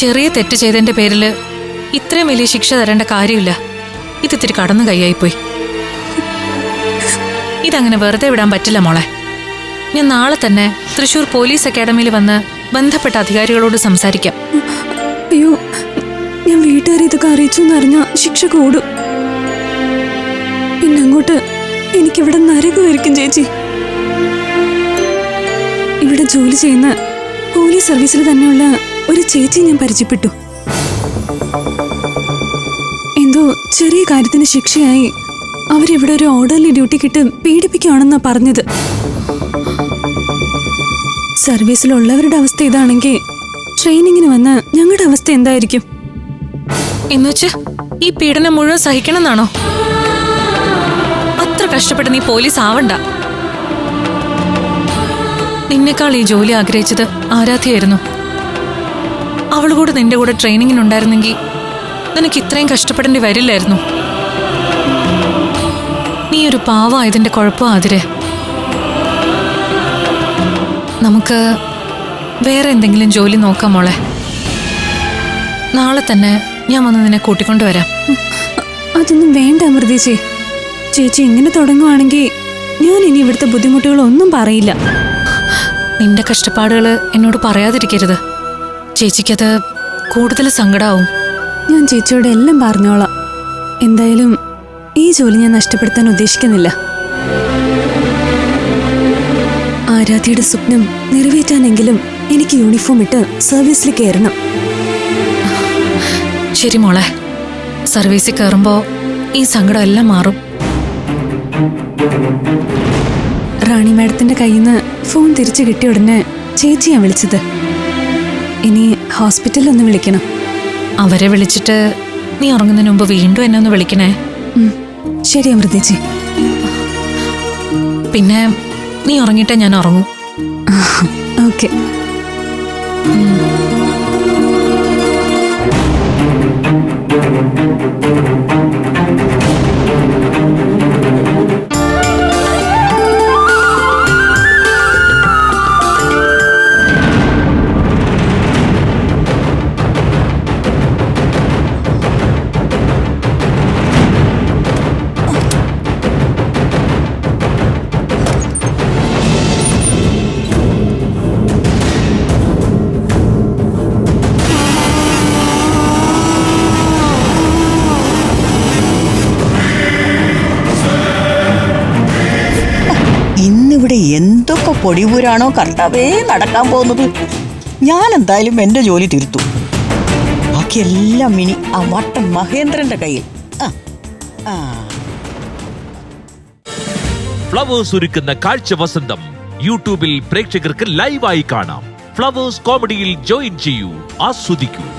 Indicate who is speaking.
Speaker 1: ചെറിയ തെറ്റ് ചെയ്തതിന്റെ പേരിൽ ഇത്രയും വലിയ ശിക്ഷ തരേണ്ട കാര്യമില്ല. ഇതിത്തിരി കടന്നു കൈയായിപ്പോയി. ഇതങ്ങനെ വെറുതെ വിടാൻ പറ്റില്ല മോളെ. ഞാൻ നാളെ തന്നെ തൃശൂർ പോലീസ് അക്കാഡമിയിൽ വന്ന് ബന്ധപ്പെട്ട അധികാരികളോട് സംസാരിക്കാം.
Speaker 2: അയ്യോ ഞാൻ വീട്ടുകാരെ ഇതൊക്കെ അറിയിച്ചു എന്നറിഞ്ഞ ശിക്ഷ കൂടും. പിന്നെ അങ്ങോട്ട് എനിക്കിവിടെ നരകമായിരിക്കും ചേച്ചി. ഇവിടെ ജോലി ചെയ്യുന്ന പോലീസ് സർവീസിൽ തന്നെയുള്ള ഒരു ചേച്ചി ഞാൻ പരിചയപ്പെട്ടു. എന്തോ ചെറിയ കാര്യത്തിന് ശിക്ഷയായി. അവരിവിടെ ഒരു ഓർഡർലി ഡ്യൂട്ടിക്കിട്ട് പീഡിപ്പിക്കുകയാണെന്നാ പറഞ്ഞത്. സർവീസിലുള്ളവരുടെ അവസ്ഥ ഇതാണെങ്കിൽ ട്രെയിനിങ്ങിന് വന്ന ഞങ്ങളുടെ അവസ്ഥ എന്തായിരിക്കും?
Speaker 1: എന്നുവെച്ച് ഈ പീഡനം മുഴുവൻ സഹിക്കണമെന്നാണോ? അത്ര കഷ്ടപ്പെട്ട് നീ പോലീസ് ആവണ്ട. നിന്നെക്കാൾ ഈ ജോലി ആഗ്രഹിച്ചത് ആരാധ്യയായിരുന്നു. അവൾ കൂടെ നിന്റെ കൂടെ ട്രെയിനിങ്ങിനുണ്ടായിരുന്നെങ്കിൽ നിനക്ക് ഇത്രയും കഷ്ടപ്പെടേണ്ടി വരില്ലായിരുന്നു. നീ ഒരു പാവായതിന്റെ കുഴപ്പം അതിരെ നമുക്ക് വേറെ എന്തെങ്കിലും ജോലി നോക്കാം മോളെ. നാളെ തന്നെ ഞാൻ വന്ന് നിന്നെ കൂട്ടിക്കൊണ്ടുവരാം
Speaker 2: അതൊന്നും വേണ്ട അമൃതേച്ചി. ചേച്ചി ഇങ്ങനെ തുടങ്ങുവാണെങ്കിൽ ഞാൻ ഇനി ഇവിടുത്തെ ബുദ്ധിമുട്ടുകളൊന്നും പറയില്ല.
Speaker 1: നിന്റെ കഷ്ടപ്പാടുകൾ എന്നോട് പറയാതിരിക്കരുത്. ചേച്ചിക്കത് കൂടുതൽ സങ്കടാവും.
Speaker 2: ഞാൻ ചേച്ചിയോട് എല്ലാം പറഞ്ഞോളാം. എന്തായാലും ഈ ജോലി ഞാൻ നഷ്ടപ്പെടുത്താൻ ഉദ്ദേശിക്കുന്നില്ല. ആരാധ്യയുടെ സ്വപ്നം നിറവേറ്റാനെങ്കിലും എനിക്ക് യൂണിഫോം ഇട്ട് സർവീസിൽ കയറണം.
Speaker 1: ശരി മോളെ. സർവീസിൽ കയറുമ്പോ ഈ സങ്കടം എല്ലാം മാറും.
Speaker 2: റാണി മാഡത്തിന്റെ കയ്യിൽ നിന്ന് ഫോൺ തിരിച്ചു കിട്ടിയ ഉടനെ ചേച്ചിയാ വിളിച്ചത്. ഇനി ഹോസ്പിറ്റലിൽ ഒന്ന് വിളിക്കണം.
Speaker 1: അവരെ വിളിച്ചിട്ട് നീ ഉറങ്ങുന്നതിന് മുമ്പ് വീണ്ടും എന്നെ ഒന്ന് വിളിക്കണേ.
Speaker 2: ശരി അമൃതേച്ചി.
Speaker 1: പിന്നെ നീ ഉറങ്ങിയിട്ടേ ഞാൻ ഉറങ്ങൂ.
Speaker 2: ഓക്കെ.
Speaker 3: ഇന്നിവിടെ എന്തൊക്കെ പൊടിപൂരാണോ കർത്താവേ നടക്കാൻ പോകുന്നത്? ഞാൻ എന്തായാലും എന്റെ ജോലി തീർത്തു. ബാക്കിയെല്ലാം ഇനി ആ വട്ടം മഹേന്ദ്രന്റെ കയ്യിൽ. ആ ആ.
Speaker 4: ഫ്ലവേഴ്സ് ഒരുക്കുന്ന കാഴ്ച വസന്തം യൂട്യൂബിൽ പ്രേക്ഷകർക്ക് ലൈവായി കാണാം. ഫ്ലവേഴ്സ് കോമഡിയിൽ ജോയിൻ ചെയ്യൂ ആസ്വദിക്കൂ.